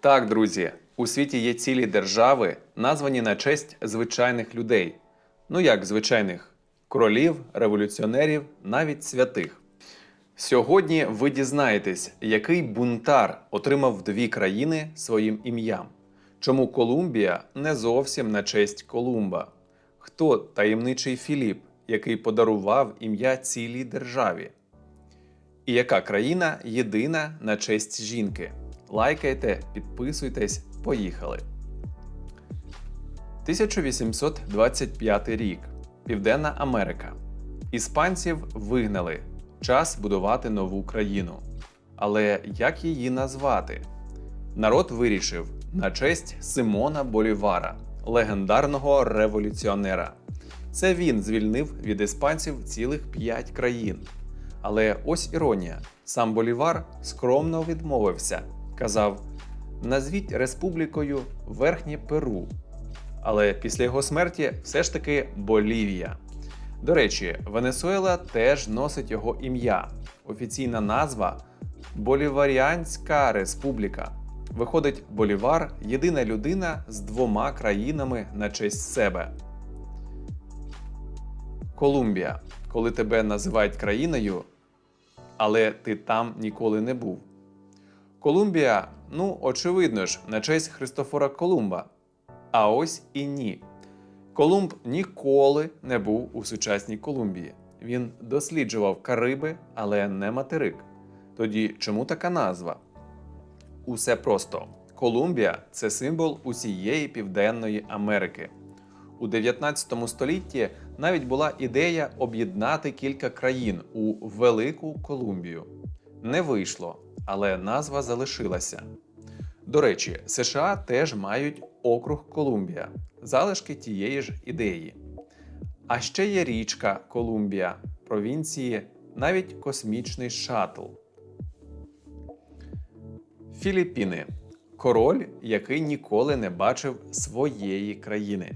Так, друзі, у світі є цілі держави, названі на честь звичайних людей. Ну як звичайних королів, революціонерів, навіть святих. Сьогодні ви дізнаєтесь, який бунтар отримав дві країни своїм ім'ям. Чому Колумбія не зовсім на честь Колумба? Хто таємничий Філіп, який подарував ім'я цілій державі? І яка країна єдина на честь жінки? Лайкайте, підписуйтесь, поїхали. 1825 рік. Південна Америка. Іспанців вигнали. Час будувати нову країну. Але як її назвати? Народ вирішив на честь Симона Болівара, легендарного революціонера. Це він звільнив від іспанців цілих п'ять країн. Але ось іронія: сам Болівар скромно відмовився, казав: назвіть республікою Верхнє Перу. Але після його смерті все ж таки Болівія. До речі, Венесуела теж носить його ім'я. Офіційна назва Боліваріанська Республіка. Виходить, Болівар єдина людина з двома країнами на честь себе. Колумбія. Коли тебе називають країною, але ти там ніколи не був. Колумбія, ну, очевидно ж, на честь Христофора Колумба. А ось і ні. Колумб ніколи не був у сучасній Колумбії. Він досліджував Кариби, але не материк. Тоді чому така назва? Усе просто. Колумбія це символ усієї Південної Америки. У 19 столітті навіть була ідея об'єднати кілька країн у Велику Колумбію. Не вийшло, але назва залишилася. До речі, США теж мають округ Колумбія, залишки тієї ж ідеї. А ще є річка Колумбія, провінції, навіть космічний шаттл. Філіппіни король, який ніколи не бачив своєї країни.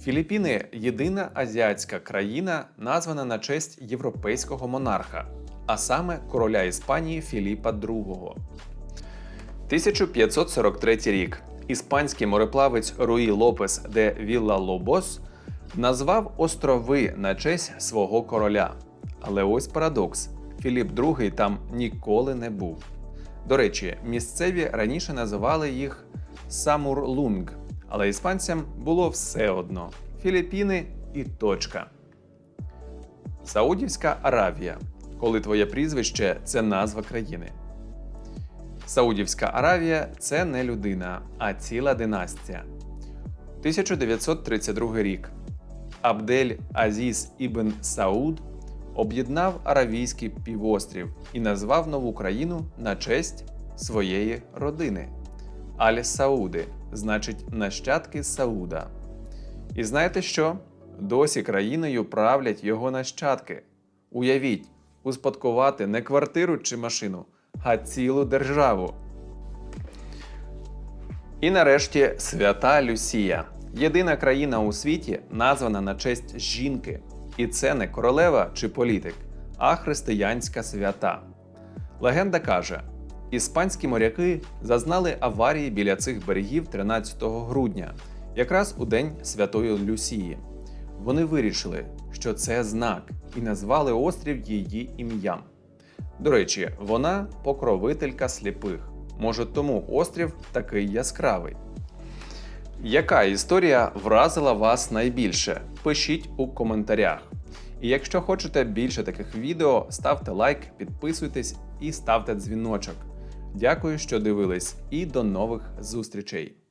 Філіппіни єдина азіатська країна, названа на честь європейського монарха, а саме короля Іспанії Філіпа II. 1543 рік. Іспанський мореплавець Руї Лопес де Вілла Лобос назвав острови на честь свого короля. Але ось парадокс: Філіп II там ніколи не був. До речі, місцеві раніше називали їх Самурлунг, але іспанцям було все одно: Філіппіни і точка. Саудівська Аравія. Коли твоє прізвище це назва країни. Саудівська Аравія це не людина, а ціла династія. 1932 рік. Абдель Азіз Ібн Сауд об'єднав Аравійський півострів і назвав нову країну на честь своєї родини. Аль-Сауди значить нащадки Сауда. І знаєте що? Досі країною правлять його нащадки. Уявіть, успадкувати не квартиру чи машину, а цілу державу. І нарешті свята Люсія. Єдина країна у світі, названа на честь жінки. І це не королева чи політик, а християнська свята. Легенда каже: іспанські моряки зазнали аварії біля цих берегів 13 грудня, якраз у день святої Люсії. Вони вирішили, що це знак, і назвали острів її ім'ям. До речі, вона покровителька сліпих. Може, тому острів такий яскравий. Яка історія вразила вас найбільше? Пишіть у коментарях. І якщо хочете більше таких відео, ставте лайк, підписуйтесь і ставте дзвіночок. Дякую, що дивились, і до нових зустрічей!